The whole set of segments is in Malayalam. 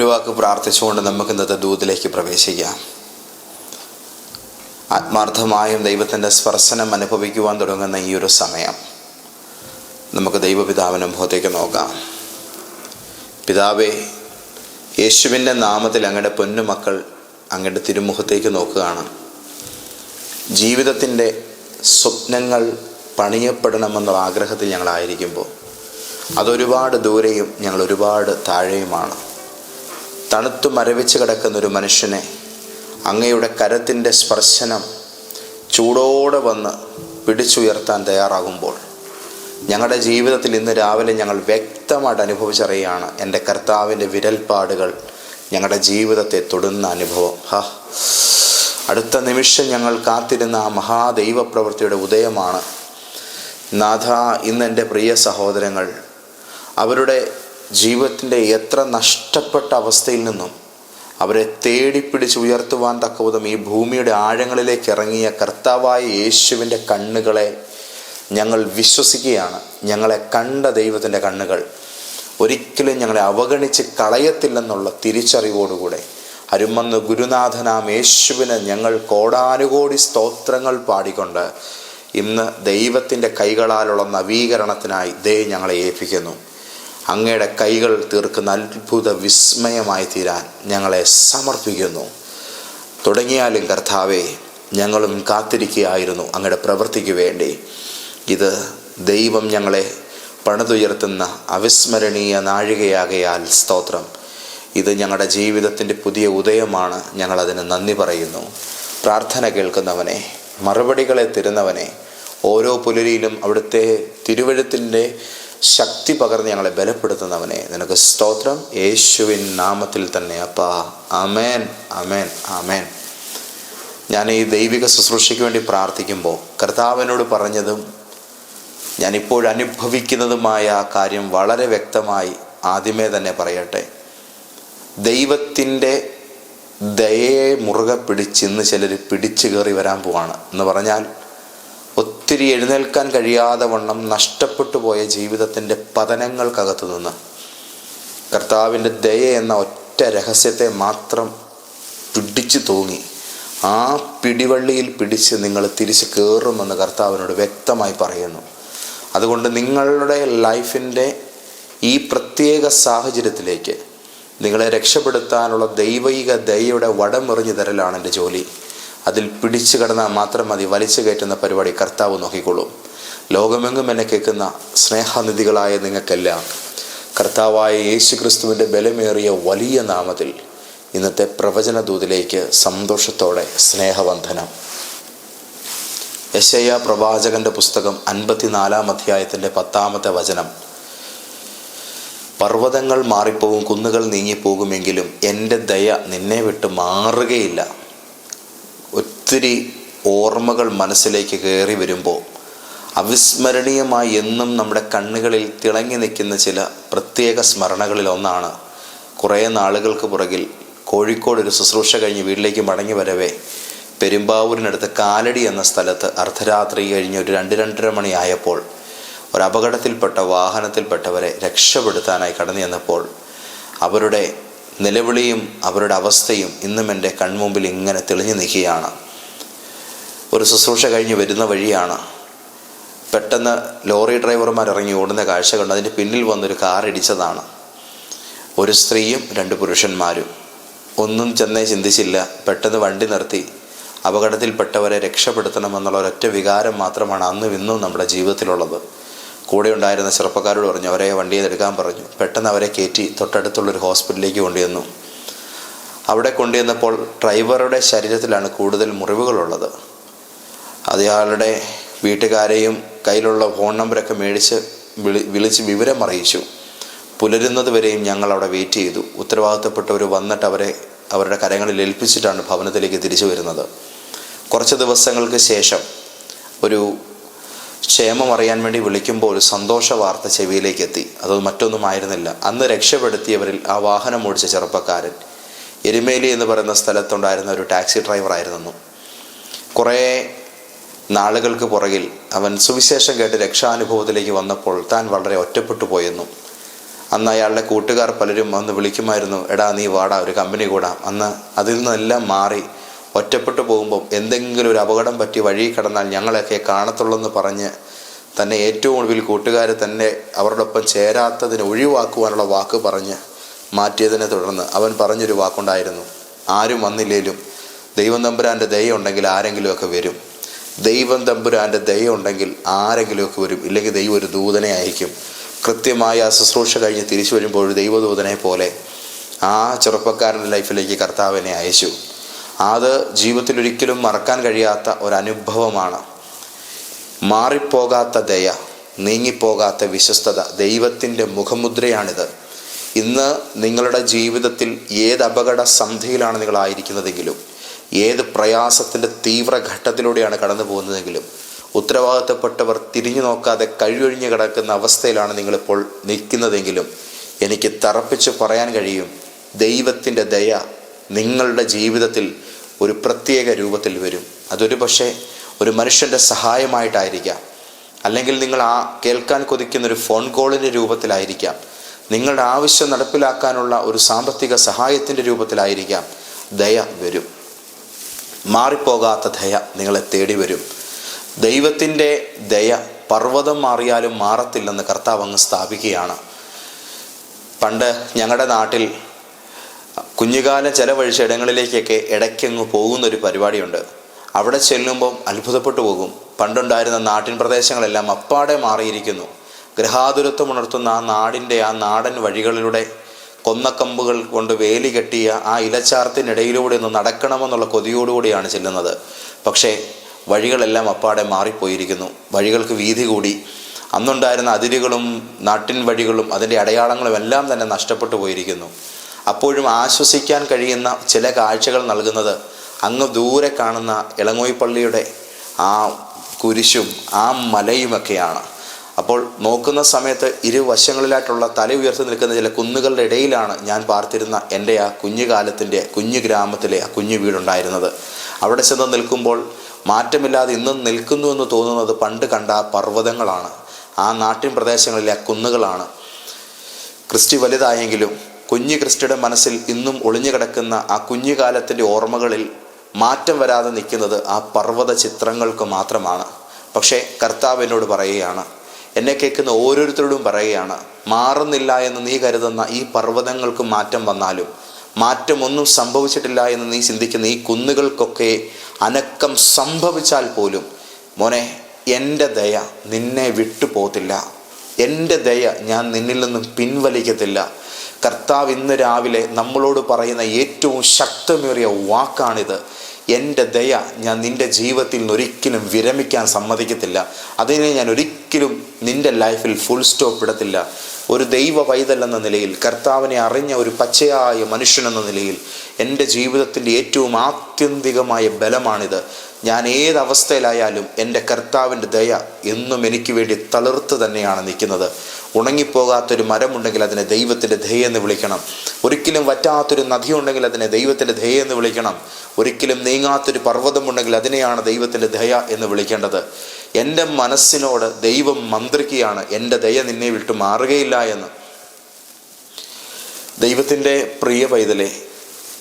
ഒരു വാക്ക് പ്രാർത്ഥിച്ചുകൊണ്ട് നമുക്ക് ഇന്നത്തെ ദൂതിലേക്ക് പ്രവേശിക്കാം. ആത്മാർത്ഥമായും ദൈവത്തിന്റെ സ്പർശനം അനുഭവിക്കുവാൻ തുടങ്ങുന്ന ഈ ഒരു സമയം. നമുക്ക് ദൈവപിതാവിനെ മുഖത്തേക്ക് നോക്കാം. പിതാവേ യേശുവിന്റെ നാമത്തിൽ അങ്ങയുടെ പൊന്നുമക്കൾ അങ്ങയുടെ തിരുമുഖത്തേക്ക് നോക്കുകയാണ്. ജീവിതത്തിന്റെ സ്വപ്നങ്ങൾ പണിയപ്പെടണമെന്നുള്ള ആഗ്രഹത്തിൽ ഞങ്ങളായിരിക്കുമ്പോൾ അതൊരുപാട് ദൂരെയും ഞങ്ങൾ ഒരുപാട് താഴെയുമാണ്. തണുത്തു മരവിച്ച് കിടക്കുന്നൊരു മനുഷ്യനെ അങ്ങയുടെ കരത്തിന്റെ സ്പർശനം ചൂടോടെ വന്ന് പിടിച്ചുയർത്താൻ തയ്യാറാകുമ്പോൾ ഞങ്ങളുടെ ജീവിതത്തിൽ ഇന്ന് രാവിലെ ഞങ്ങൾ വ്യക്തമായിട്ട് അനുഭവിച്ചറിയാണ് എന്റെ കർത്താവിന്റെ വിരൽപ്പാടുകൾ ഞങ്ങളുടെ ജീവിതത്തെ തൊടുന്ന അനുഭവം. ഹാ. അടുത്ത നിമിഷം ഞങ്ങൾ കാത്തിരുന്ന ആ മഹാദൈവ പ്രവൃത്തിയുടെ ഉദയമാണ്. നാഥ ഇന്ന് എന്റെ പ്രിയ സഹോദരങ്ങൾ അവരുടെ ജീവിതത്തിന്റെ എത്ര നഷ്ടപ്പെട്ട അവസ്ഥയിൽ നിന്നും അവരെ തേടിപ്പിടിച്ച് ഉയർത്തുവാൻ തക്കവിധം ഈ ഭൂമിയുടെ ആഴങ്ങളിലേക്ക് ഇറങ്ങിയ കർത്താവായ യേശുവിന്റെ കണ്ണുകളെ ഞങ്ങൾ വിശ്വസിക്കുകയാണ്. ഞങ്ങളെ കണ്ട ദൈവത്തിന്റെ കണ്ണുകൾ ഒരിക്കലും ഞങ്ങളെ അവഗണിച്ച് കളയത്തില്ലെന്നുള്ള തിരിച്ചറിവോടുകൂടെ അരുമന്ന് ഗുരുനാഥനാം യേശുവിന് ഞങ്ങൾ കോടാനുകോടി സ്തോത്രങ്ങൾ പാടിക്കൊണ്ട് ഇന്ന് ദൈവത്തിന്റെ കൈകളാലുള്ള നവീകരണത്തിനായി ദേ ഞങ്ങളെ ഏൽപ്പിക്കുന്നു. അങ്ങയുടെ കൈകൾ തീർക്കുന്ന അത്ഭുത വിസ്മയമായി തീരാൻ ഞങ്ങളെ സമർപ്പിക്കുന്നു. തുടങ്ങിയാലും കർത്താവെ ഞങ്ങളും കാത്തിരിക്കുകയായിരുന്നു അങ്ങയുടെ പ്രവൃത്തിക്ക് വേണ്ടി. ഇത് ദൈവം ഞങ്ങളെ പണിതുയർത്തുന്ന അവിസ്മരണീയ നാഴികയാകയാൽ സ്തോത്രം. ഇത് ഞങ്ങളുടെ ജീവിതത്തിന്റെ പുതിയ ഉദയമാണ് ഞങ്ങളതിന് നന്ദി പറയുന്നു. പ്രാർത്ഥന കേൾക്കുന്നവനെ മറുപടികളെ തരുന്നവനെ ഓരോ പുലരിയിലും അവിടുത്തെ തിരുവഴുത്തിന്റെ ശക്തി പകർന്ന് ഞങ്ങളെ ബലപ്പെടുത്തുന്നവനെ. നിനക്ക് സ്തോത്രം. യേശുവിൻ നാമത്തിൽ തന്നെ അപ്പാ. അമേൻ അമേൻ അമേൻ ഞാൻ ഈ ദൈവിക ശുശ്രൂഷയ്ക്ക് വേണ്ടി പ്രാർത്ഥിക്കുമ്പോൾ കർത്താവിനോട് പറഞ്ഞതും അനുഭവിക്കുന്നതുമായ ആ കാര്യം വളരെ വ്യക്തമായി ആദ്യമേ തന്നെ പറയട്ടെ. ദൈവത്തിന്റെ ദയയെ മുറുകെ പിടിച്ച് ഇന്ന് ചിലർ പിടിച്ചു കയറി വരാൻ പോവാണ്. എന്ന് പറഞ്ഞാൽ ഒത്തിരി എഴുന്നേൽക്കാൻ കഴിയാതെ വണ്ണം നഷ്ടപ്പെട്ടു പോയ ജീവിതത്തിന്റെ പതനങ്ങൾക്കകത്തു നിന്ന്. കർത്താവിന്റെ ദയ എന്ന ഒറ്റ രഹസ്യത്തെ മാത്രം പിടിച്ചു തൂങ്ങി. ആ പിടിവള്ളിയിൽ പിടിച്ച് നിങ്ങൾ തിരിച്ച് കയറുമെന്ന് കർത്താവിനോട് വ്യക്തമായി പറയുന്നു. അതുകൊണ്ട് നിങ്ങളുടെ ലൈഫിന്റെ ഈ പ്രത്യേക സാഹചര്യത്തിലേക്ക് നിങ്ങളെ രക്ഷപ്പെടുത്താനുള്ള ദൈവിക ദയയുടെ വടമെറിഞ്ഞു തരലാണ് എന്റെ ജോലി. അതിൽ പിടിച്ചു കിടന്നാൽ മാത്രം മതി വലിച്ചു കയറ്റുന്ന പരിപാടി കർത്താവ് നോക്കിക്കൊള്ളും. ലോകമെങ്ങും എന്നെ കേൾക്കുന്ന സ്നേഹനിധികളായ നിങ്ങൾക്കെല്ലാം കർത്താവായ യേശു ക്രിസ്തുവിന്റെ ബലമേറിയ വലിയ നാമത്തിൽ ഇന്നത്തെ പ്രവചന ദൂതിലേക്ക് സന്തോഷത്തോടെ സ്നേഹവന്ധനം യശയ പ്രവാചകന്റെ പുസ്തകം അൻപത്തിനാലാം അധ്യായത്തിന്റെ പത്താമത്തെ വചനം. പർവതങ്ങൾ മാറിപ്പോകും കുന്നുകൾ നീങ്ങിപ്പോകുമെങ്കിലും എന്റെ ദയ നിന്നെ വിട്ട് മാറുകയില്ല. ഒത്തിരി ഓർമ്മകൾ മനസ്സിലേക്ക് കയറി വരുമ്പോൾ അവിസ്മരണീയമായി എന്നും നമ്മുടെ കണ്ണുകളിൽ തിളങ്ങി നിൽക്കുന്ന ചില പ്രത്യേക സ്മരണകളിൽ ഒന്നാണ്. കുറേ നാളുകൾക്ക് പുറകിൽ കോഴിക്കോട് ഒരു ശുശ്രൂഷ കഴിഞ്ഞ് വീട്ടിലേക്ക് മടങ്ങി വരവേ പെരുമ്പാവൂരിനടുത്ത് കാലടി എന്ന സ്ഥലത്ത് അർദ്ധരാത്രി കഴിഞ്ഞ് ഒരു രണ്ട് രണ്ടര മണിയായപ്പോൾ ഒരു അപകടത്തിൽപ്പെട്ട വാഹനത്തിൽപ്പെട്ടവരെ രക്ഷപ്പെടുത്താനായി കടന്നു ചെന്നപ്പോൾ അവരുടെ നിലവിളിയും അവരുടെ അവസ്ഥയും ഇന്നും എന്റെ കൺമുമ്പിൽ ഇങ്ങനെ തെളിഞ്ഞു നിൽക്കുകയാണ്. ഒരു ശുശ്രൂഷ കഴിഞ്ഞ് വരുന്ന വഴിയാണ്. പെട്ടെന്ന് ലോറി ഡ്രൈവർമാർ ഇറങ്ങി ഓടുന്ന കാഴ്ച കണ്ട്. അതിന്റെ പിന്നിൽ വന്നൊരു കാർ ഇടിച്ചതാണ്. ഒരു സ്ത്രീയും രണ്ട് പുരുഷന്മാരും. ഒന്നും ചെന്നേ ചിന്തിച്ചില്ല. പെട്ടെന്ന് വണ്ടി നിർത്തി. അപകടത്തിൽപ്പെട്ടവരെ രക്ഷപ്പെടുത്തണമെന്നുള്ള ഒരൊറ്റ വികാരം മാത്രമാണ് അന്നും ഇന്നും നമ്മുടെ ജീവിതത്തിലുള്ളത്. കൂടെ ഉണ്ടായിരുന്ന ചെറുപ്പക്കാരോട് പറഞ്ഞു അവരെ വണ്ടിയിൽ എടുക്കാൻ പറഞ്ഞു. പെട്ടെന്ന് അവരെ കയറ്റി തൊട്ടടുത്തുള്ളൊരു ഹോസ്പിറ്റലിലേക്ക് കൊണ്ടുവന്നു. അവിടെ കൊണ്ടുവന്നപ്പോൾ ഡ്രൈവറുടെ ശരീരത്തിലാണ് കൂടുതൽ മുറിവുകളുള്ളത്. അയാളുടെ വീട്ടുകാരെയും കയ്യിലുള്ള ഫോൺ നമ്പറൊക്കെ മേടിച്ച് വിളി വിളിച്ച് വിവരം അറിയിച്ചു പുലരുന്നത് വരെയും ഞങ്ങൾ അവിടെ വെയിറ്റ് ചെയ്തു. ഉത്തരവാദിത്തപ്പെട്ടവർ വന്നിട്ട് അവരെ അവരുടെ കരങ്ങളിൽ ഏൽപ്പിച്ചിട്ടാണ് ഭവനത്തിലേക്ക് തിരിച്ചു വരുന്നത്. കുറച്ച് ദിവസങ്ങൾക്ക് ശേഷം ഒരു ക്ഷേമം അറിയാൻ വേണ്ടി വിളിക്കുമ്പോൾ ഒരു സന്തോഷ വാർത്ത ചെവിയിലേക്ക് എത്തി. അത് മറ്റൊന്നുമായിരുന്നില്ല അന്ന് രക്ഷപ്പെടുത്തിയവരിൽ ആ വാഹനം ഓടിച്ച ചെറുപ്പക്കാരൻ. എരുമേലി എന്ന് പറയുന്ന സ്ഥലത്തുണ്ടായിരുന്ന ഒരു ടാക്സി ഡ്രൈവർ ആയിരുന്നു കുറേ നാളുകൾക്ക് പുറകിൽ അവൻ സുവിശേഷം കേട്ട് രക്ഷാനുഭവത്തിലേക്ക് വന്നപ്പോൾ താൻ വളരെ ഒറ്റപ്പെട്ടു പോയെന്നും അന്ന് അയാളുടെ കൂട്ടുകാർ പലരും വന്ന് വിളിക്കുമായിരുന്നു എടാ നീ വാടാ ഒരു കമ്പനി കൂടാം. അന്ന് അതിൽ നിന്നെല്ലാം മാറി ഒറ്റപ്പെട്ടു പോകുമ്പോൾ എന്തെങ്കിലും ഒരു അപകടം പറ്റി വഴി കടന്നാൽ ഞങ്ങളെയൊക്കെ കാണത്തുള്ളൂ എന്ന് പറഞ്ഞ് തന്നെ ഏറ്റവും ഒടുവിൽ കൂട്ടുകാർ തന്നെ അവരോടൊപ്പം ചേരാത്തതിനെ ചേരാത്തതിന് ഒഴിവാക്കുവാനുള്ള വാക്ക് പറഞ്ഞ് മാറ്റിയതിനെ തുടർന്ന് അവൻ പറഞ്ഞൊരു വാക്കുണ്ടായിരുന്നു ആരും വന്നില്ലേലും ദൈവം തമ്പുരാന്റെ ദയ ഉണ്ടെങ്കിൽ ആരെങ്കിലുമൊക്കെ വരും. ദൈവം തമ്പുരാന്റെ ദയ ഉണ്ടെങ്കിൽ ആരെങ്കിലുമൊക്കെ വരും. ഇല്ലെങ്കിൽ ദൈവം ഒരു ദൂതനെ അയക്കും കൃത്യമായ ശുശ്രൂഷ കഴിഞ്ഞ് തിരിച്ചു വരുമ്പോൾ ദൈവദൂതനെ പോലെ ആ ചെറുപ്പക്കാരന്റെ ലൈഫിലേക്ക് കർത്താവിനെ അയച്ചു. അത് ജീവിതത്തിൽ ഒരിക്കലും മറക്കാൻ കഴിയാത്ത ഒരനുഭവമാണ്. മാറിപ്പോകാത്ത ദയ നീങ്ങിപ്പോകാത്ത വിശ്വസ്തത ദൈവത്തിന്റെ മുഖമുദ്രയാണിത്. ഇന്ന് നിങ്ങളുടെ ജീവിതത്തിൽ ഏത് അപകട സന്ധിയിലാണ് നിങ്ങളായിരിക്കുന്നതെങ്കിലും ഏത് പ്രയാസത്തിന്റെ തീവ്രഘട്ടത്തിലൂടെയാണ് കടന്നു പോകുന്നതെങ്കിലും ഉത്തരവാദിത്തപ്പെട്ടവർ തിരിഞ്ഞു നോക്കാതെ കഴിയൊഴിഞ്ഞ് കിടക്കുന്ന അവസ്ഥയിലാണ് നിങ്ങളിപ്പോൾ നിൽക്കുന്നതെങ്കിലും എനിക്ക് തറപ്പിച്ച് പറയാൻ കഴിയും ദൈവത്തിന്റെ ദയ നിങ്ങളുടെ ജീവിതത്തിൽ ഒരു പ്രത്യേക രൂപത്തിൽ വരും. അതൊരു പക്ഷേ ഒരു മനുഷ്യന്റെ സഹായമായിട്ടായിരിക്കാം. അല്ലെങ്കിൽ നിങ്ങൾ ആ കേൾക്കാൻ കൊതിക്കുന്ന ഒരു ഫോൺ കോളിന്റെ രൂപത്തിലായിരിക്കാം. നിങ്ങളുടെ ആവശ്യം നടപ്പിലാക്കാനുള്ള ഒരു സാമ്പത്തിക സഹായത്തിന്റെ രൂപത്തിലായിരിക്കാം ദയ വരും. മാറിപ്പോകാത്ത ദയ നിങ്ങളെ തേടി വരും. ദൈവത്തിന്റെ ദയ പർവതം മാറിയാലും മാറത്തില്ലെന്ന് കർത്താവ് അങ്ങ് സ്ഥാപിക്കുകയാണ്. പണ്ട് ഞങ്ങളുടെ നാട്ടിൽ കുഞ്ഞുകാലം ചെലവഴിച്ച ഇടങ്ങളിലേക്കൊക്കെ ഇടയ്ക്കങ്ങ് പോകുന്ന ഒരു പരിപാടിയുണ്ട്. അവിടെ ചെല്ലുമ്പം അത്ഭുതപ്പെട്ടു പോകും. പണ്ടുണ്ടായിരുന്ന നാട്ടിൻ പ്രദേശങ്ങളെല്ലാം അപ്പാടെ മാറിയിരിക്കുന്നു. ഗൃഹാതുരത്വം ഉണർത്തുന്ന ആ നാടിന്റെ ആ നാടൻ വഴികളിലൂടെ കൊന്നക്കമ്പുകൾ കൊണ്ട് വേലി കെട്ടിയ ആ ഇലച്ചാർത്തിനിടയിലൂടെ ഒന്ന് നടക്കണമെന്നുള്ള കൊതിയോടുകൂടിയാണ് ചെല്ലുന്നത്. പക്ഷേ വഴികളെല്ലാം അപ്പാടെ മാറിപ്പോയിരിക്കുന്നു. വഴികൾക്ക് വീതി കൂടി. അന്നുണ്ടായിരുന്ന അതിരുകളും നാട്ടിൻ വഴികളും അതിന്റെ അടയാളങ്ങളും എല്ലാം തന്നെ നഷ്ടപ്പെട്ടു പോയിരിക്കുന്നു. അപ്പോഴും ആശ്വസിക്കാൻ കഴിയുന്ന ചില കാഴ്ചകൾ നൽകുന്നത് അങ്ങ് ദൂരെ കാണുന്ന ഇളങ്ങോയിപ്പള്ളിയുടെ ആ കുരിശും ആ മലയുമൊക്കെയാണ്. അപ്പോൾ നോക്കുന്ന സമയത്ത് ഇരുവശങ്ങളിലായിട്ടുള്ള തല ഉയർത്തി നിൽക്കുന്ന ചില കുന്നുകളുടെ ഇടയിലാണ് ഞാൻ പാർത്തിരുന്ന എന്റെ ആ കുഞ്ഞു കാലത്തിന്റെ കുഞ്ഞു ഗ്രാമത്തിലെ ആ കുഞ്ഞു വീടുണ്ടായിരുന്നത്. അവിടെ ചെന്ന് നിൽക്കുമ്പോൾ മാറ്റമില്ലാതെ ഇന്നും നിൽക്കുന്നു എന്ന് തോന്നുന്നത് പണ്ട് കണ്ട ആ പർവതങ്ങളാണ്. ആ നാട്ടിൻ പ്രദേശങ്ങളിലെ ആ കുന്നുകളാണ്. ക്രിസ്റ്റി വലുതായെങ്കിലും കുഞ്ഞു ക്രിസ്റ്റിയുടെ മനസ്സിൽ ഇന്നും ഒളിഞ്ഞു കിടക്കുന്ന ആ കുഞ്ഞുകാലത്തിന്റെ ഓർമ്മകളിൽ മാറ്റം വരാതെ നിൽക്കുന്നത് ആ പർവത ചിത്രങ്ങൾക്ക് മാത്രമാണ്. പക്ഷേ കർത്താവിനോട് പറയുകയാണ് എന്നെ കേൾക്കുന്ന ഓരോരുത്തരോടും പറയുകയാണ് മാറുന്നില്ല എന്ന് നീ കരുതുന്ന ഈ പർവതങ്ങൾക്ക് മാറ്റം വന്നാലും മാറ്റമൊന്നും സംഭവിച്ചിട്ടില്ല എന്ന് നീ ചിന്തിക്കുന്ന ഈ കുന്നുകൾക്കൊക്കെ അനക്കം സംഭവിച്ചാൽ പോലും മോനെ എന്റെ ദയ നിന്നെ വിട്ടു പോകത്തില്ല. എന്റെ ദയ ഞാൻ നിന്നിൽ നിന്നും പിൻവലിക്കത്തില്ല. കർത്താവ് ഇന്ന് രാവിലെ നമ്മളോട് പറയുന്ന ഏറ്റവും ശക്തമേറിയ വാക്കാണിത്. എന്റെ ദയ ഞാൻ നിന്റെ ജീവിതത്തിൽ നിന്ന് ഒരിക്കലും വിരമിക്കാൻ സമ്മതിക്കത്തില്ല. അതിനെ ഞാൻ ഒരിക്കലും നിന്റെ ലൈഫിൽ ഫുൾ സ്റ്റോപ്പ് ഇടത്തില്ല. ഒരു ദൈവ പൈതൽ എന്ന നിലയിൽ കർത്താവിനെ അറിഞ്ഞ ഒരു പച്ചയായ മനുഷ്യൻ എന്ന നിലയിൽ എന്റെ ജീവിതത്തിന്റെ ഏറ്റവും ആത്യന്തികമായ ബലമാണിത്. ഞാൻ ഏത് അവസ്ഥയിലായാലും എന്റെ കർത്താവിന്റെ ദയ എന്നും എനിക്ക് വേണ്ടി തളിർത്ത് തന്നെയാണ് നിൽക്കുന്നത്. ഉണങ്ങിപ്പോകാത്തൊരു മരമുണ്ടെങ്കിൽ അതിനെ ദൈവത്തിന്റെ ദയ എന്ന് വിളിക്കണം. ഒരിക്കലും വറ്റാത്തൊരു നദി ഉണ്ടെങ്കിൽ അതിനെ ദൈവത്തിന്റെ ദയ എന്ന് വിളിക്കണം. ഒരിക്കലും നീങ്ങാത്തൊരു പർവതമുണ്ടെങ്കിൽ അതിനെയാണ് ദൈവത്തിന്റെ ദയ എന്ന് വിളിക്കേണ്ടത്. എന്റെ മനസ്സിനോട് ദൈവം മന്ത്രിക്കുകയാണ്. എന്റെ ദയ നിന്നെ വിട്ടു മാറുകയില്ല എന്ന്. ദൈവത്തിന്റെ പ്രിയ പൈതലെ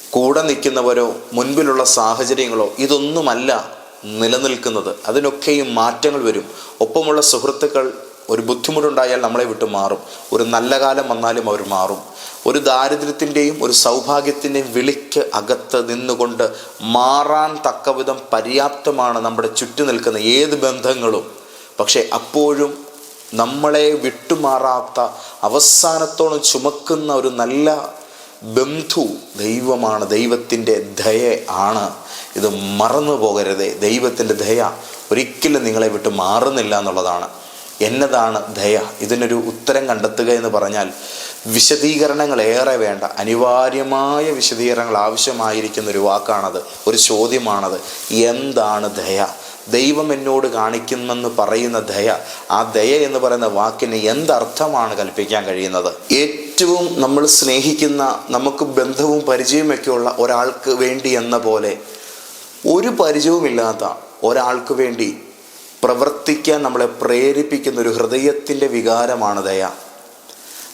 കൂടെ നിൽക്കുന്നവരോ മുൻപിലുള്ള സാഹചര്യങ്ങളോ ഇതൊന്നുമല്ല നിലനിൽക്കുന്നത്. അതിനൊക്കെയും മാറ്റങ്ങൾ വരും. ഒപ്പമുള്ള സുഹൃത്തുക്കൾ ഒരു ബുദ്ധിമുട്ടുണ്ടായാൽ നമ്മളെ വിട്ട് മാറും. ഒരു നല്ല കാലം വന്നാലും അവർ മാറും. ഒരു ദാരിദ്ര്യത്തിന്റെയും ഒരു സൗഭാഗ്യത്തിന്റെയും വിളിക്ക് അകത്ത് നിന്നുകൊണ്ട് മാറാൻ തക്കവിധം പര്യാപ്തമാണ് നമ്മുടെ ചുറ്റു നിൽക്കുന്ന ഏത് ബന്ധങ്ങളും. പക്ഷേ അപ്പോഴും നമ്മളെ വിട്ടുമാറാത്ത അവസാനത്തോളം ചുമക്കുന്ന ഒരു നല്ല ബന്ധു ദൈവമാണ്. ദൈവത്തിന്റെ ദയ ആണ്. ഇത് മറന്നു പോകരുതേ. ദൈവത്തിന്റെ ദയ ഒരിക്കലും നിങ്ങളെ വിട്ട് മാറുന്നില്ല എന്നുള്ളതാണ്. എന്നതാണ് ദയ. ഇതിനൊരു ഉത്തരം കണ്ടെത്തുക എന്ന് പറഞ്ഞാൽ വിശദീകരണങ്ങൾ ഏറെ വേണ്ട. അനിവാര്യമായ വിശദീകരണങ്ങൾ ആവശ്യമായിരിക്കുന്ന ഒരു വാക്കാണത് ഒരു ചോദ്യമാണത്. എന്താണ് ദയ? ദൈവം എന്നോട് കാണിക്കുമെന്ന് പറയുന്ന ദയ. ആ ദയ എന്ന് പറയുന്ന വാക്കിന് എന്തർത്ഥമാണ് കൽപ്പിക്കാൻ കഴിയുന്നത്? ഏറ്റവും നമ്മൾ സ്നേഹിക്കുന്ന നമുക്ക് ബന്ധവും പരിചയമൊക്കെയുള്ള ഒരാൾക്ക് വേണ്ടി എന്ന പോലെ ഒരു പരിചയവുമില്ലാത്ത ഒരാൾക്ക് വേണ്ടി പ്രവർത്തിക്കാൻ നമ്മളെ പ്രേരിപ്പിക്കുന്ന ഒരു ഹൃദയത്തിന്റെ വികാരമാണ് ദയ.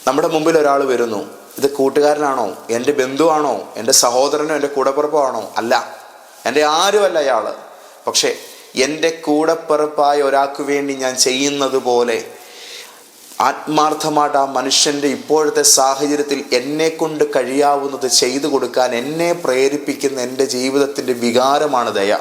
നമ്മുടെ മുമ്പിൽ ഒരാൾ വരുന്നു. ഇത് കൂട്ടുകാരനാണോ? എന്റെ ബന്ധുവാണോ? എന്റെ സഹോദരനോ? എന്റെ കൂടപ്പുറപ്പോ ആണോ അല്ല. എന്റെ ആരുമല്ല അയാൾ. പക്ഷേ എന്റെ കൂടപ്പിറപ്പായ ഒരാൾക്ക് വേണ്ടി ഞാൻ ചെയ്യുന്നത് പോലെ ആത്മാർത്ഥമായിട്ട് ആ മനുഷ്യന്റെ ഇപ്പോഴത്തെ സാഹചര്യത്തിൽ എന്നെ കൊണ്ട് കഴിയാവുന്നത് ചെയ്തു കൊടുക്കാൻ എന്നെ പ്രേരിപ്പിക്കുന്ന എന്റെ ജീവിതത്തിന്റെ വികാരമാണ് ദയ.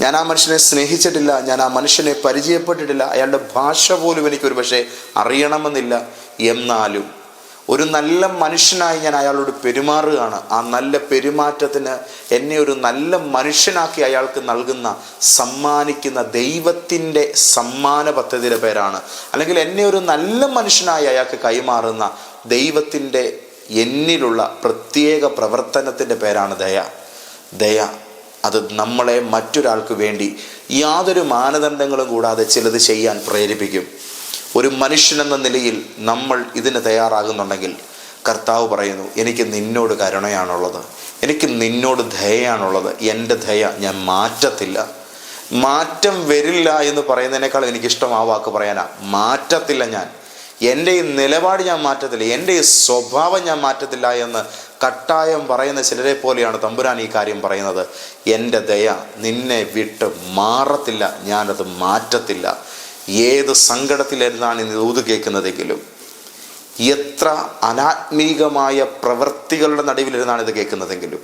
ഞാൻ ആ മനുഷ്യനെ സ്നേഹിച്ചിട്ടില്ല ഞാൻ ആ മനുഷ്യനെ പരിചയപ്പെട്ടിട്ടില്ല. അയാളുടെ ഭാഷ പോലും എനിക്കൊരു പക്ഷേ അറിയണമെന്നില്ല. എന്നാലും ഒരു നല്ല മനുഷ്യനായി ഞാൻ അയാളോട് പെരുമാറുകയാണ്. ആ നല്ല പെരുമാറ്റത്തിന് എന്നെ ഒരു നല്ല മനുഷ്യനാക്കി അയാൾക്ക് നൽകുന്ന സമ്മാനിക്കുന്ന ദൈവത്തിന്റെ സമ്മാന പദ്ധതിയുടെ പേരാണ്. അല്ലെങ്കിൽ എന്നെ ഒരു നല്ല മനുഷ്യനായി അയാൾക്ക് കൈമാറുന്ന ദൈവത്തിന്റെ എന്നിലുള്ള പ്രത്യേക പ്രവർത്തനത്തിന്റെ പേരാണ് ദയ. ദയ. അത് നമ്മളെ മറ്റൊരാൾക്ക് വേണ്ടി യാതൊരു മാനദണ്ഡങ്ങളും കൂടാതെ ചിലത് ചെയ്യാൻ പ്രേരിപ്പിക്കും. ഒരു മനുഷ്യനെന്ന നിലയിൽ നമ്മൾ ഇതിന് തയ്യാറാകുന്നുണ്ടെങ്കിൽ കർത്താവ് പറയുന്നു എനിക്ക് നിന്നോട് കരുണയാണുള്ളത്. എനിക്ക് നിന്നോട് ദയയാണുള്ളത്. എന്റെ ദയ ഞാൻ മാറ്റത്തില്ല. മാറ്റം വരില്ല എന്ന് പറയുന്നതിനേക്കാൾ എനിക്കിഷ്ടം ആ വാക്ക് പറയാനാ. മാറ്റത്തില്ല ഞാൻ. എന്റെ ഈ നിലപാട് ഞാൻ മാറ്റത്തില്ല എന്റെ ഈ സ്വഭാവം ഞാൻ മാറ്റത്തില്ല എന്ന് കട്ടായം പറയുന്ന ചിലരെ പോലെയാണ് തമ്പുരാൻ ഈ കാര്യം പറയുന്നത്. എന്റെ ദയ നിന്നെ വിട്ട് മാറത്തില്ല ഞാനത് മാറ്റത്തില്ല. ഏത് സങ്കടത്തിലിരുന്നാണ് ഇന്ന് ഊതു കേൾക്കുന്നതെങ്കിലും എത്ര അനാത്മീകമായ പ്രവൃത്തികളുടെ നടുവിലിരുന്നാണ് ഇത് കേൾക്കുന്നതെങ്കിലും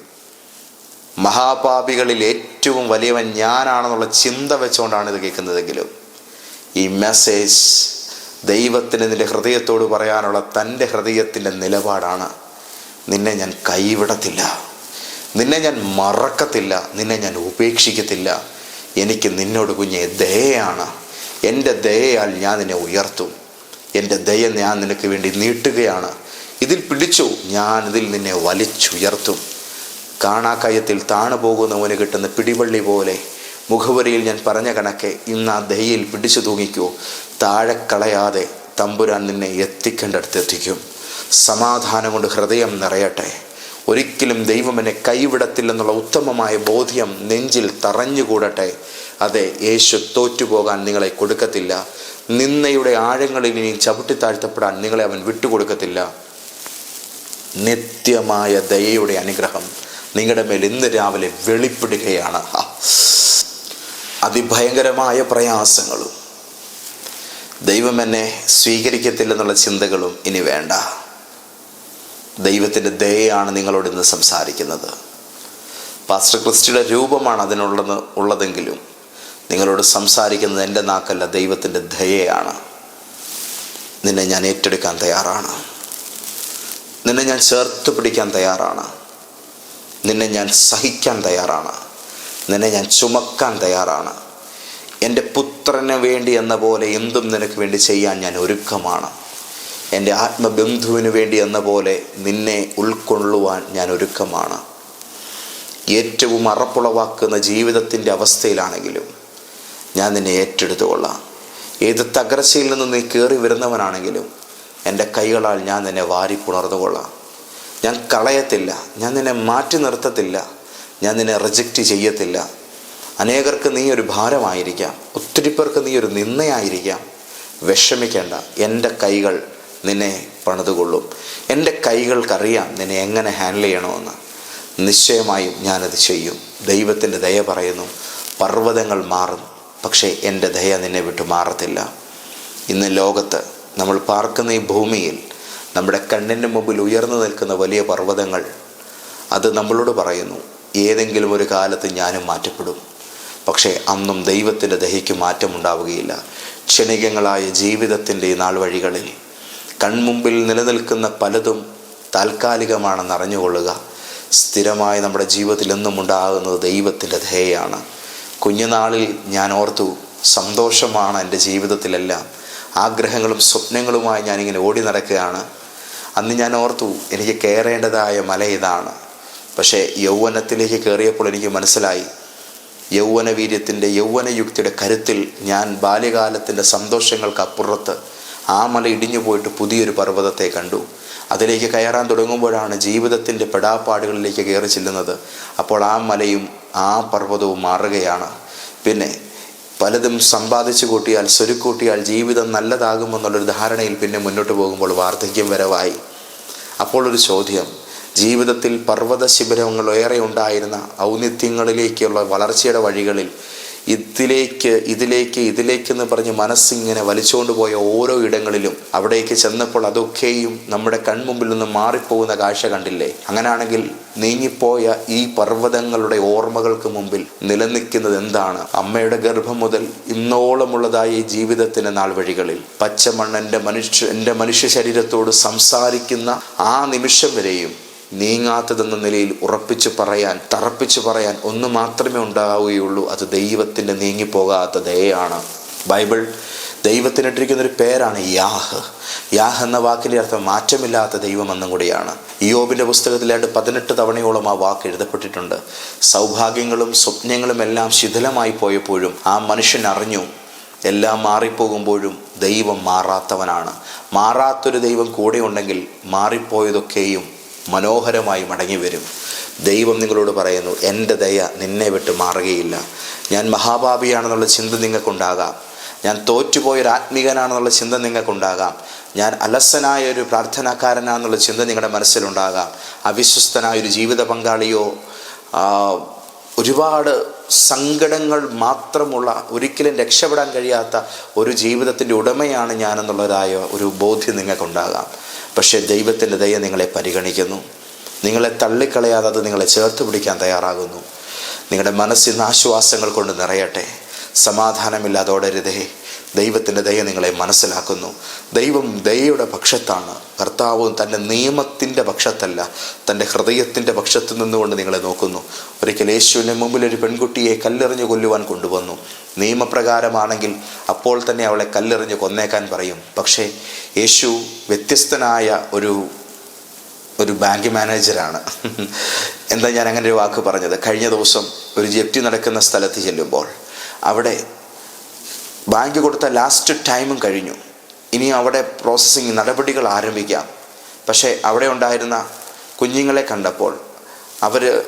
മഹാപാപികളിൽ ഏറ്റവും വലിയവൻ ഞാനാണെന്നുള്ള ചിന്ത വെച്ചുകൊണ്ടാണ് ഇത് കേൾക്കുന്നതെങ്കിലും ഈ മെസ്സേജ് ദൈവത്തിന് നിന്റെ ഹൃദയത്തോട് പറയാനുള്ള തന്റെ ഹൃദയത്തിന്റെ നിലപാടാണ്. നിന്നെ ഞാൻ കൈവിടത്തില്ല. നിന്നെ ഞാൻ മറക്കത്തില്ല. നിന്നെ ഞാൻ ഉപേക്ഷിക്കത്തില്ല. എനിക്ക് നിന്നോട് കുഞ്ഞെ ദയയാണ്. എന്റെ ദയയാൽ ഞാൻ നിന്നെ ഉയർത്തും. എന്റെ ദയ ഞാൻ നിനക്ക് വേണ്ടി നീട്ടുകയാണ്. ഇതിൽ പിടിച്ചു ഞാൻ ഇതിൽ നിന്നെ വലിച്ചുയർത്തും. കാണാക്കയത്തിൽ താണു പോകുന്നവന് കിട്ടുന്ന പിടിവള്ളി പോലെ മുഖവരിയിൽ ഞാൻ പറഞ്ഞ കണക്കെ ഇന്ന് ആ ദയയിൽ പിടിച്ചു തൂങ്ങിക്കോ. താഴെ കളയാതെ തമ്പുരാൻ നിന്നെ എത്തിക്കേണ്ടടുത്ത് എത്തിക്കും സമാധാനം കൊണ്ട് ഹൃദയം നിറയട്ടെ. ഒരിക്കലും ദൈവം എന്നെ കൈവിടത്തില്ലെന്നുള്ള ഉത്തമമായ ബോധ്യം നെഞ്ചിൽ തറഞ്ഞുകൂടട്ടെ. അതെ യേശു തോറ്റുപോകാൻ നിങ്ങളെ കൊടുക്കത്തില്ല. നിന്നയുടെ ആഴങ്ങളിൽ ഇനി ചവിട്ടി താഴ്ത്തപ്പെടാൻ നിങ്ങളെ അവൻ വിട്ടുകൊടുക്കത്തില്ല. നിത്യമായ ദയയുടെ അനുഗ്രഹം നിങ്ങളുടെ മേൽ ഇന്ന് രാവിലെ വെളിപ്പെടുകയാണ്. അതിഭയങ്കരമായ പ്രയാസങ്ങളും ദൈവം എന്നെ സ്വീകരിക്കത്തില്ലെന്നുള്ള ചിന്തകളും ഇനി വേണ്ട. ദൈവത്തിന്റെ ദയയാണ് നിങ്ങളോട് ഇന്ന് സംസാരിക്കുന്നത്. പാസ്റ്റർ ക്രിസ്റ്റിയുടെ രൂപമാണ് അതിനുള്ളത് ഉള്ളതെങ്കിലും നിങ്ങളോട് സംസാരിക്കുന്നത് എന്റെ നാക്കല്ല ദൈവത്തിന്റെ ദയയാണ്. നിന്നെ ഞാൻ ഏറ്റെടുക്കാൻ തയ്യാറാണ്. നിന്നെ ഞാൻ ചേർത്ത് പിടിക്കാൻ തയ്യാറാണ്. നിന്നെ ഞാൻ സഹിക്കാൻ തയ്യാറാണ്. നിന്നെ ഞാൻ ചുമക്കാൻ തയ്യാറാണ്. എന്റെ പുത്രന് വേണ്ടി എന്ന പോലെ എന്തും നിനക്ക് വേണ്ടി ചെയ്യാൻ ഞാൻ ഒരുക്കമാണ്. എന്റെ ആത്മബന്ധുവിന് വേണ്ടി എന്ന പോലെ നിന്നെ ഉൾക്കൊള്ളുവാൻ ഞാൻ ഒരുക്കമാണ്. ഏറ്റവും അറപ്പുളവാക്കുന്ന ജീവിതത്തിന്റെ അവസ്ഥയിലാണെങ്കിലും ഞാൻ നിന്നെ ഏറ്റെടുത്തുകൊള്ളാം ഏത് തകർച്ചയിൽ നിന്ന് നീ കയറി വരുന്നവനാണെങ്കിലും എന്റെ കൈകളാൽ ഞാൻ നിന്നെ വാരി പുണർന്നുകൊള്ളാം ഞാൻ കളയത്തില്ല. ഞാൻ നിന്നെ മാറ്റി നിർത്തത്തില്ല. ഞാൻ നിന്നെ റിജക്റ്റ് ചെയ്യത്തില്ല. അനേകർക്ക് നീ ഒരു ഭാരമായിരിക്കാം. ഒത്തിരി പേർക്ക് നീ ഒരു നിന്നയായിരിക്കാം വിഷമിക്കേണ്ട. എന്റെ കൈകൾ നിന്നെ പണിതുകൊള്ളും. എന്റെ കൈകൾക്കറിയാം നിന്നെ എങ്ങനെ ഹാൻഡിൽ ചെയ്യണമെന്ന്. നിശ്ചയമായും ഞാനത് ചെയ്യും. ദൈവത്തിന്റെ ദയ പറയുന്നു. പർവതങ്ങൾ മാറും. പക്ഷേ എന്റെ ദയ നിന്നെ വിട്ടു മാറത്തില്ല. ഇന്ന് ലോകത്ത് നമ്മൾ പാർക്കുന്ന ഈ ഭൂമിയിൽ നമ്മുടെ കണ്ണിന്റെ മുമ്പിൽ ഉയർന്നു നിൽക്കുന്ന വലിയ പർവതങ്ങൾ അത് നമ്മളോട് പറയുന്നു. ഏതെങ്കിലും ഒരു കാലത്ത് ഞാനും മാറ്റപ്പെടും. പക്ഷേ അന്നും ദൈവത്തിന്റെ ദയയ്ക്ക് മാറ്റമുണ്ടാവുകയില്ല. ക്ഷണികങ്ങളായ ജീവിതത്തിന്റെ ഈ നാൾ വഴികളിൽ കൺമുമ്പിൽ നിലനിൽക്കുന്ന പലതും താൽക്കാലികമാണെന്ന് അറിഞ്ഞുകൊള്ളുക സ്ഥിരമായി നമ്മുടെ ജീവിതത്തിൽ എന്നും ഉണ്ടാകുന്നത് ദൈവത്തിന്റെ ദയയാണ്. കുഞ്ഞുനാളിൽ ഞാൻ ഓർത്തു സന്തോഷമാണ് എന്റെ ജീവിതത്തിലെല്ലാം. ആഗ്രഹങ്ങളും സ്വപ്നങ്ങളുമായി ഞാനിങ്ങനെ ഓടി നടക്കുകയാണ്. അന്ന് ഞാൻ ഓർത്തു എനിക്ക് കയറേണ്ടതായ മല ഇതാണ്. പക്ഷേ യൗവനത്തിലേക്ക് കയറിയപ്പോൾ എനിക്ക് മനസ്സിലായി. യൗവന വീര്യത്തിന്റെ യൗവനയുക്തിയുടെ കരുത്തിൽ ഞാൻ ബാല്യകാലത്തിന്റെ സന്തോഷങ്ങൾക്കപ്പുറത്ത് ആ മല ഇടിഞ്ഞു പോയിട്ട് പുതിയൊരു പർവതത്തെ കണ്ടു. അതിലേക്ക് കയറാൻ തുടങ്ങുമ്പോഴാണ് ജീവിതത്തിന്റെ പെടാപ്പാടുകളിലേക്ക് കയറി ചെല്ലുന്നത്. അപ്പോൾ ആ മലയും ആ പർവതവും മാറുകയാണ്. പിന്നെ പലതും സമ്പാദിച്ചു കൂട്ടിയാൽ സ്വരുക്കൂട്ടിയാൽ ജീവിതം നല്ലതാകുമെന്നുള്ളൊരു ധാരണയിൽ പിന്നെ മുന്നോട്ട് പോകുമ്പോൾ വാർദ്ധക്യം വരവായി. അപ്പോൾ ഒരു ചോദ്യം ജീവിതത്തിൽ പർവത ശിബിരങ്ങൾ ഏറെ ഉണ്ടായിരുന്ന ഔന്നിത്യങ്ങളിലേക്കുള്ള വളർച്ചയുടെ വഴികളിൽ ഇതിലേക്ക് ഇതിലേക്ക് ഇതിലേക്കെന്ന് പറഞ്ഞ് മനസ്സിങ്ങനെ വലിച്ചുകൊണ്ട് പോയ ഓരോ ഇടങ്ങളിലും അവിടേക്ക് ചെന്നപ്പോൾ അതൊക്കെയും നമ്മുടെ കൺമുമ്പിൽ നിന്ന് മാറിപ്പോകുന്ന കാഴ്ച കണ്ടില്ലേ? അങ്ങനാണെങ്കിൽ നീങ്ങിപ്പോയ ഈ പർവതങ്ങളുടെ ഓർമ്മകൾക്ക് മുമ്പിൽ നിലനിൽക്കുന്നത് എന്താണ്? അമ്മയുടെ ഗർഭം മുതൽ ഇന്നോളമുള്ളതായ ഈ ജീവിതത്തിന്റെ നാൾ വഴികളിൽ പച്ചമണ്ണന്റെ മനുഷ്യ എന്റെ മനുഷ്യ ശരീരത്തോട് സംസാരിക്കുന്ന ആ നിമിഷം വരെയും നീങ്ങാത്തതെന്ന നിലയിൽ ഉറപ്പിച്ചു പറയാൻ തറപ്പിച്ചു പറയാൻ ഒന്ന് മാത്രമേ ഉണ്ടാവുകയുള്ളൂ. അത് ദൈവത്തിന്റെ നീങ്ങിപ്പോകാത്ത ദയാണ് ബൈബിൾ ദൈവത്തിനിട്ടിരിക്കുന്ന ഒരു പേരാണ് യാഹ്. യാഹ് എന്ന വാക്കിന്റെ അർത്ഥം മാറ്റമില്ലാത്ത ദൈവം എന്നും കൂടിയാണ് യോബിന്റെ പുസ്തകത്തിലായിട്ട് പതിനെട്ട് തവണയോളം ആ വാക്ക് എഴുതപ്പെട്ടിട്ടുണ്ട്. സൗഭാഗ്യങ്ങളും സ്വപ്നങ്ങളും എല്ലാം ശിഥിലമായി പോയപ്പോഴും ആ മനുഷ്യൻ അറിഞ്ഞു എല്ലാം മാറിപ്പോകുമ്പോഴും ദൈവം മാറാത്തവനാണ്. മാറാത്തൊരു ദൈവം കൂടെ ഉണ്ടെങ്കിൽ മാറിപ്പോയതൊക്കെയും മനോഹരമായി മടങ്ങി വരും. ദൈവം നിങ്ങളോട് പറയുന്നു എന്റെ ദയ നിന്നെ വിട്ട് മാറുകയില്ല. ഞാൻ മഹാഭാപിയാണെന്നുള്ള ചിന്ത നിങ്ങൾക്കുണ്ടാകാം. ഞാൻ തോറ്റുപോയൊരു ആത്മീകനാണെന്നുള്ള ചിന്ത നിങ്ങൾക്കുണ്ടാകാം. ഞാൻ അലസനായ ഒരു പ്രാർത്ഥനാക്കാരനാണെന്നുള്ള ചിന്ത നിങ്ങളുടെ മനസ്സിലുണ്ടാകാം. അവിശ്വസ്തനായ ഒരു ജീവിത പങ്കാളിയോ ഒരുപാട് സങ്കടങ്ങൾ മാത്രമുള്ള ഒരിക്കലും രക്ഷപ്പെടാൻ കഴിയാത്ത ഒരു ജീവിതത്തിന്റെ ഉടമയാണ് ഞാനെന്നുള്ളതായ ഒരു ബോധ്യം നിങ്ങൾക്കുണ്ടാകാം. പക്ഷേ ദൈവത്തിന്റെ ദയ നിങ്ങളെ പരിഗണിക്കുന്നു. നിങ്ങളെ തള്ളിക്കളയാതെ അത് നിങ്ങളെ ചേർത്ത് പിടിക്കാൻ തയ്യാറാകുന്നു. നിങ്ങളുടെ മനസ്സിന് ആശ്വാസങ്ങൾ കൊണ്ട് നിറയട്ടെ. സമാധാനമില്ലാതെ ഓടരുതേ. ദൈവത്തിന്റെ ദയ നിങ്ങളെ മനസ്സിലാക്കുന്നു. ദൈവം ദയയുടെ പക്ഷത്താണ്. കർത്താവും തന്റെ നിയമത്തിന്റെ പക്ഷത്തല്ല. തന്റെ ഹൃദയത്തിന്റെ പക്ഷത്ത് നിന്നുകൊണ്ട് നിങ്ങളെ നോക്കുന്നു. ഒരിക്കൽ യേശുവിന്റെ മുമ്പിൽ ഒരു പെൺകുട്ടിയെ കല്ലെറിഞ്ഞു കൊല്ലുവാൻ കൊണ്ടുവന്നു. നിയമപ്രകാരമാണെങ്കിൽ അപ്പോൾ തന്നെ അവളെ കല്ലെറിഞ്ഞ് കൊന്നേക്കാൻ പറയും. പക്ഷേ യേശു വ്യത്യസ്തനായ ഒരു ഒരു ബാങ്ക് മാനേജരാണ്. എന്താ ഞാൻ അങ്ങനെ ഒരു വാക്ക് പറഞ്ഞത്? കഴിഞ്ഞ ദിവസം ഒരു ജപ്തി നടക്കുന്ന സ്ഥലത്ത് ചെല്ലുമ്പോൾ അവിടെ ബാങ്ക് കൊടുത്ത ലാസ്റ്റ് ടൈമും കഴിഞ്ഞു. ഇനി അവിടെ പ്രോസസ്സിങ് നടപടികൾ ആരംഭിക്കാം. പക്ഷേ അവിടെ ഉണ്ടായിരുന്ന കുഞ്ഞുങ്ങളെ കണ്ടപ്പോൾ അവർ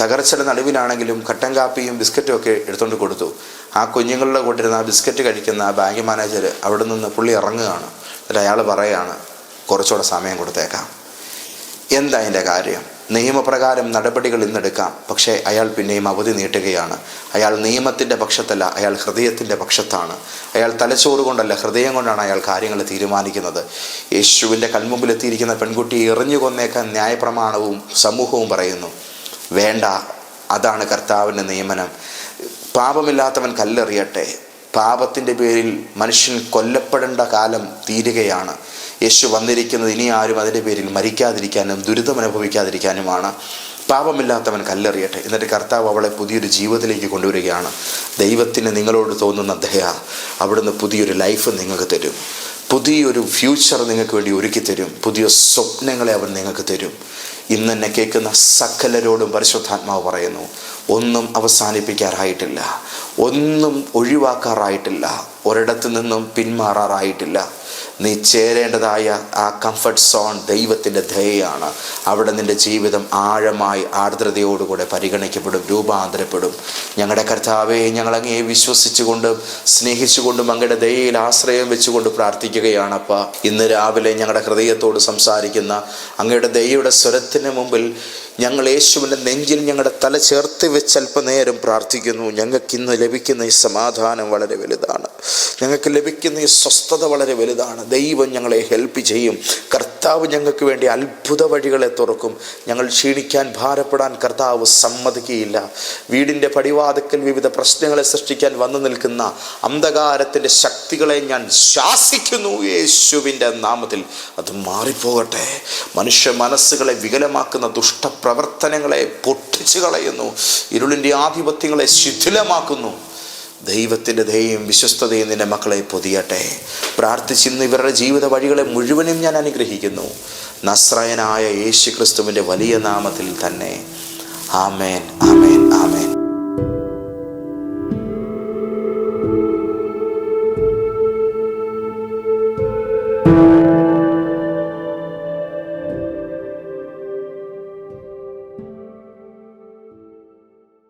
തകർച്ചയുടെ നടുവിലാണെങ്കിലും കട്ടൻ കാപ്പിയും ബിസ്ക്കറ്റും ഒക്കെ എടുത്തുകൊണ്ട് കൊടുത്തു. ആ കുഞ്ഞുങ്ങളുടെ കൂട്ടിരുന്ന ആ ബിസ്ക്കറ്റ് കഴിക്കുന്ന ആ ബാങ്ക് മാനേജർ അവിടെ നിന്ന് പുള്ളി ഇറങ്ങുകയാണ്. എന്നിട്ട് അയാൾ പറയുകയാണ് കുറച്ചുകൂടെ സമയം കൊടുത്തേക്കാം. എന്താ അതിന്റെ കാര്യം? നിയമപ്രകാരം നടപടികൾ ഇന്നെടുക്കാം. പക്ഷേ അയാൾ പിന്നെയും അവധി നീട്ടുകയാണ്. അയാൾ നിയമത്തിന്റെ പക്ഷത്തല്ല അയാൾ ഹൃദയത്തിന്റെ പക്ഷത്താണ്. അയാൾ തലച്ചോറ് കൊണ്ടല്ല ഹൃദയം കൊണ്ടാണ് അയാൾ കാര്യങ്ങൾ തീരുമാനിക്കുന്നത്. യേശുവിന്റെ കൺമുമ്പിൽ എത്തിയിരിക്കുന്ന പെൺകുട്ടിയെ എറിഞ്ഞു കൊന്നേക്കാൻ ന്യായപ്രമാണവും സമൂഹവും പറയുന്നു. വേണ്ട അതാണ് കർത്താവിന്റെ നിയമനം. പാപമില്ലാത്തവൻ കല്ലെറിയട്ടെ. പാപത്തിന്റെ പേരിൽ മനുഷ്യൻ കൊല്ലപ്പെടേണ്ട കാലം തീരുകയാണ്. യേശു വന്നിരിക്കുന്നത് ഇനി ആരും അതിന്റെ പേരിൽ മരിക്കാതിരിക്കാനും ദുരിതം അനുഭവിക്കാതിരിക്കാനുമാണ്. പാപമില്ലാത്തവൻ കല്ലെറിയട്ടെ. എന്നിട്ട് കർത്താവ് അവളെ പുതിയൊരു ജീവിതത്തിലേക്ക് കൊണ്ടുവരികയാണ്. ദൈവത്തിന് നിങ്ങളോട് തോന്നുന്ന ദയ അവിടുന്ന് പുതിയൊരു ലൈഫ് നിങ്ങൾക്ക് തരും. പുതിയൊരു ഫ്യൂച്ചർ നിങ്ങൾക്ക് വേണ്ടി ഒരുക്കി തരും. പുതിയ സ്വപ്നങ്ങളെ അവൻ നിങ്ങൾക്ക് തരും. ഇന്ന് എന്നെ കേൾക്കുന്ന സകലരോടും പരിശുദ്ധാത്മാവ് പറയുന്നു ഒന്നും അവസാനിപ്പിക്കാറായിട്ടില്ല. ഒന്നും ഒഴിവാക്കാറായിട്ടില്ല. ഒരിടത്തു നിന്നും പിന്മാറാറായിട്ടില്ല. നീ ചേരേണ്ടതായ ആ കംഫർട്ട് സോൺ ദൈവത്തിന്റെ ദയയാണ്. അവിടെ നിന്റെ ജീവിതം ആഴമായി ആർദ്രതയോടുകൂടെ പരിഗണിക്കപ്പെടും രൂപാന്തരപ്പെടും. ഞങ്ങളുടെ കർത്താവെ ഞങ്ങൾ അങ്ങയെ വിശ്വസിച്ചുകൊണ്ടും സ്നേഹിച്ചുകൊണ്ടും അങ്ങയുടെ ദയയിൽ ആശ്രയം വെച്ചുകൊണ്ട് പ്രാർത്ഥിക്കുകയാണപ്പ ഇന്ന് രാവിലെ ഞങ്ങളുടെ ഹൃദയത്തോട് സംസാരിക്കുന്ന അങ്ങയുടെ ദയയുടെ സ്വരത്തിന് മുമ്പിൽ ഞങ്ങൾ യേശുവിന്റെ നെഞ്ചിൽ ഞങ്ങളുടെ തല ചേർത്ത് വെച്ച് അല്പനേരം പ്രാർത്ഥിക്കുന്നു. ഞങ്ങൾക്ക് ഇന്ന് ലഭിക്കുന്ന ഈ സമാധാനം വളരെ വലുതാണ്. ഞങ്ങൾക്ക് ലഭിക്കുന്ന ഈ സ്വസ്ഥത വളരെ വലുതാണ്. ദൈവം ഞങ്ങളെ ഹെൽപ്പ് ചെയ്യും. കർത്താവ് ഞങ്ങൾക്ക് വേണ്ടി അത്ഭുത വഴികളെ തുറക്കും. ഞങ്ങൾ ക്ഷീണിക്കാൻ ഭാരപ്പെടാൻ കർത്താവ് സമ്മതിക്കുകയില്ല. വീടിന്റെ പടിവാതിക്കൽ വിവിധ പ്രശ്നങ്ങളെ സൃഷ്ടിക്കാൻ വന്നു നിൽക്കുന്ന അന്ധകാരത്തിന്റെ ശക്തികളെ ഞാൻ ശാസിക്കുന്നു യേശുവിന്റെ നാമത്തിൽ. അത് മാറിപ്പോകട്ടെ. മനുഷ്യ മനസ്സുകളെ വികലമാക്കുന്ന ദുഷ്ടപ്രവർത്തനങ്ങളെ പൊട്ടിച്ചു കളയുന്നു. ഇരുളിന്റെ ആധിപത്യങ്ങളെ ശിഥിലമാക്കുന്നു. ദൈവത്തിന്റെ ദയയും വിശ്വസ്തതയും നിന്റെ മക്കളെ പൊതിയട്ടെ. പ്രാർത്ഥിച്ചിന്ന് ഇവരുടെ ജീവിത വഴികളെ മുഴുവനും ഞാൻ അനുഗ്രഹിക്കുന്നു. നസ്രയനായ യേശു ക്രിസ്തുവിന്റെ വലിയ നാമത്തിൽ തന്നെ. ആമേൻ ആമേൻ ആമേൻ.